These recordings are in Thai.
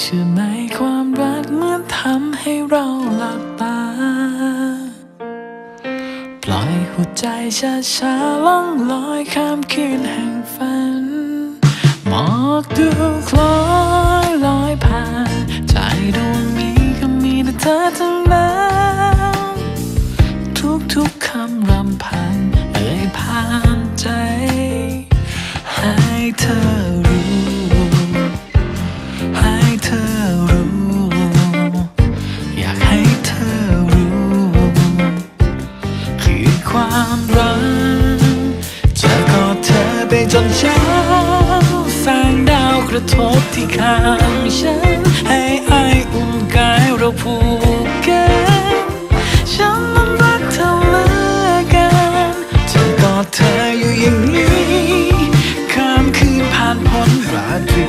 เชื่อไหมความรักเมื่อทำให้เราหลับตา ปล่อยหัวใจช้าช้าๆล่องลอยข้ามคืน ระทบที่ข้างฉัน ให้ไออุ่นกายเราผูกกันฉันมันรักเธอเหลือกันจะกอดเธออยู่อย่างนี้ข้ามคืนผ่านพ้นราตรี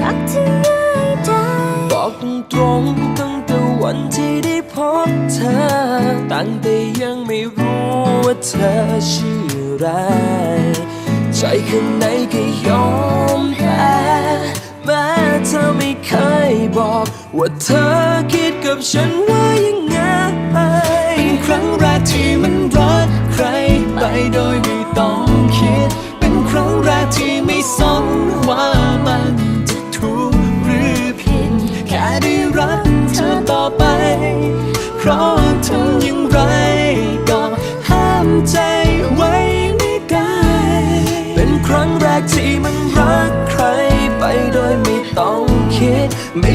รักที่ง่ายได้บอกตรงๆตั้งแต่วันที่ได้พบเธอ ตั้งแต่ยังไม่รู้ว่าเธอชื่ออะไร ใจข้างในก็ยอมแพ้แม้เธอไม่เคยบอก ว่าเธอคิดกับฉันว่ายังไงเป็นครั้งแรกที่มันรักใครไปโดยไม่ต้องคิด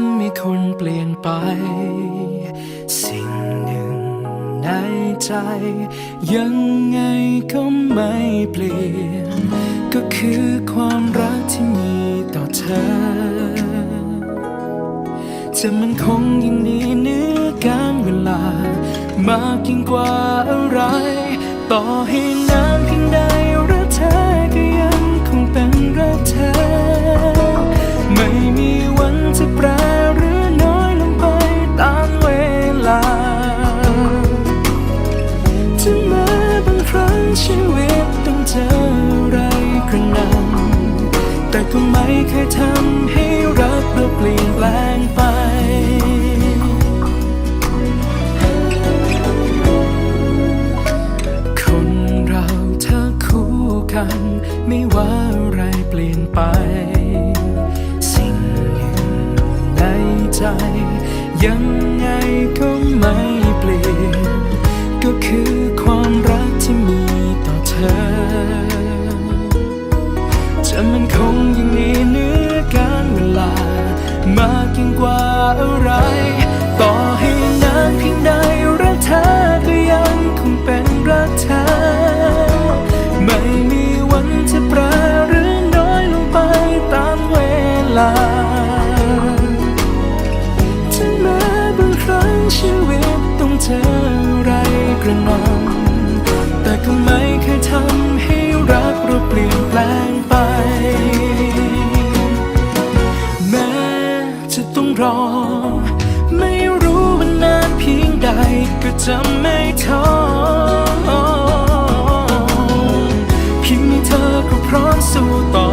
ำให้คนเปลี่ยนไป สิ่งหนึ่งในใจ ยังไงก็ไม่เปลี่ยน ก็คือความรักที่มีต่อเธอ จะมันคงยิ่งดีเนื้อการเวลามากยิ่งกว่าอะไร ต่อให้นา ชีวิตต้องเจออะไรกระหนำแต่ก็ไม่เคยทำให้รักเราเปลี่ยนแปลงไปคนเราถ้าคู่กันไม่ว่าอะไรเปลี่ยนไป สิ่งหนึ่งในใจ ยังไงก็ไม่ อเธอจะมันคงยังมีเนื้อการเวลามากยิ่งกว่าอะไร ก็พร้อมสู้ต่อ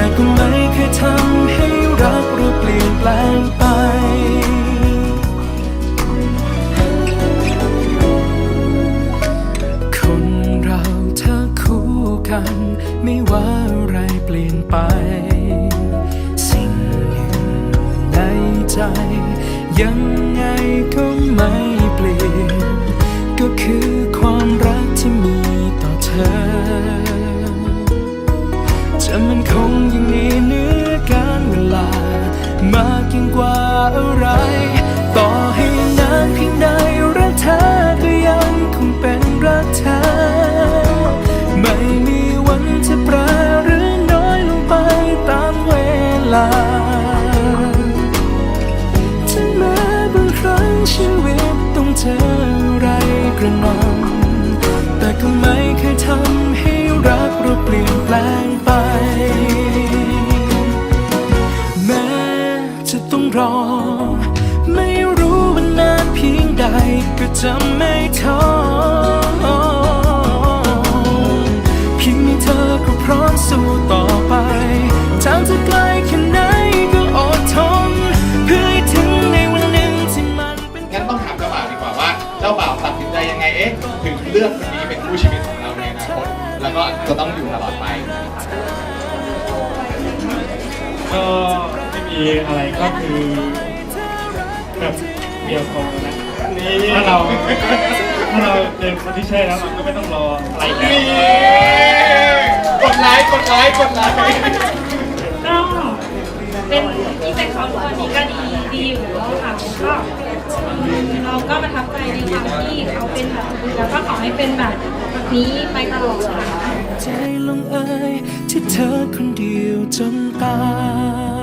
แต่ก็ไม่เคยทำให้รักเราเปลี่ยนแปลงไปคนเราถ้าคู่กันไม่ว่าอะไรเปลี่ยนไป สิ่งหนึ่งในใจ ยังไงก็ไม่เปลี่ยน ลาถึงแม้บางครั้งชีวิตต้องเจออะไรกระหน่ำแต่ก็ไม่เคยทำให้รักเราเปลี่ยนแปลงไป แม้จะต้องรอ ไม่รู้ว่านานเพียงใดก็จะไม่ท้อเพียงมีเธอก็พร้อมสู้ต่อไปทางจะไกล ก็คือแบบเดียวพอนะถ้าเราถ้าเราเจอคนที่ใช่แล้วเราก็ไม่ต้องรออะไรอีกแล้วกดไลค์กดไลค์กดไลค์ก็เป็นที่เป็นเขาตอนนี้ก็ดีดีอยู่แล้วค่ะก็เราก็ประทับใจในความที่เขาเป็นแบบนี้แล้วก็ขอให้เป็นแบบนี้ไปตลอดค่ะใจลงเอยที่เธอคนเดียวจนตาย